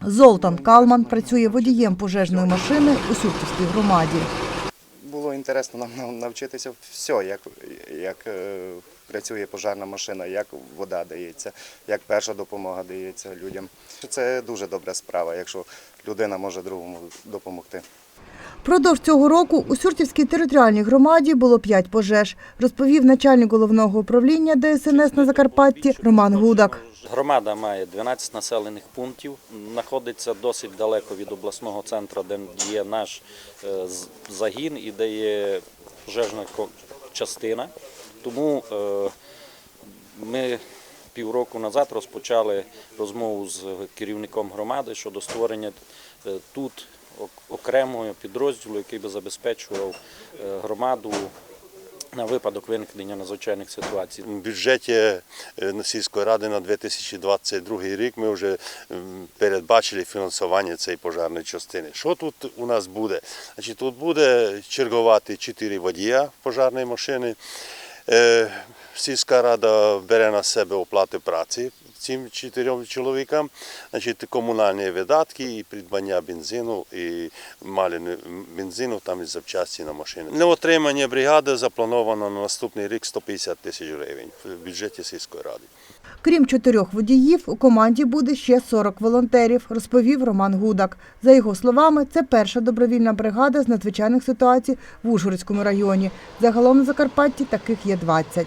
Золтан Калман працює водієм пожежної машини у Сюрківській громаді. Було інтересно нам навчитися все, як, як е, працює пожежна машина, як вода дається, як перша допомога дається людям. Це дуже добра справа, якщо людина може другому допомогти. Продовж цього року у Сюртівській територіальній громаді було п'ять пожеж, розповів начальник головного управління ДСНС на Закарпатті Роман Гудак. Громада має 12 населених пунктів, знаходиться досить далеко від обласного центру, де є наш е, загін і де є пожежна частина. Тому е, ми півроку назад розпочали розмову з керівником громади щодо створення е, тут окремого підрозділу, який би забезпечував е, громаду на випадок виникнення надзвичайних ситуацій. В бюджеті е, сільської ради на 2022 рік ми вже передбачили фінансування цієї пожежної частини. Що тут у нас буде? Значить, тут буде чергувати 4 водія пожежної машини. Е, Сільська рада бере на себе оплати праці цим чотирьом чоловікам, значить, комунальні видатки і придбання бензину і малини бензину там і запчасті на машини. На отримання бригади заплановано на наступний рік 150 тисяч гривень в бюджеті сільської ради. Крім чотирьох водіїв, у команді буде ще 40 волонтерів, розповів Роман Гудак. За його словами, це перша добровільна бригада з надзвичайних ситуацій в Ужгородському районі. Загалом на Закарпатті таких є 20.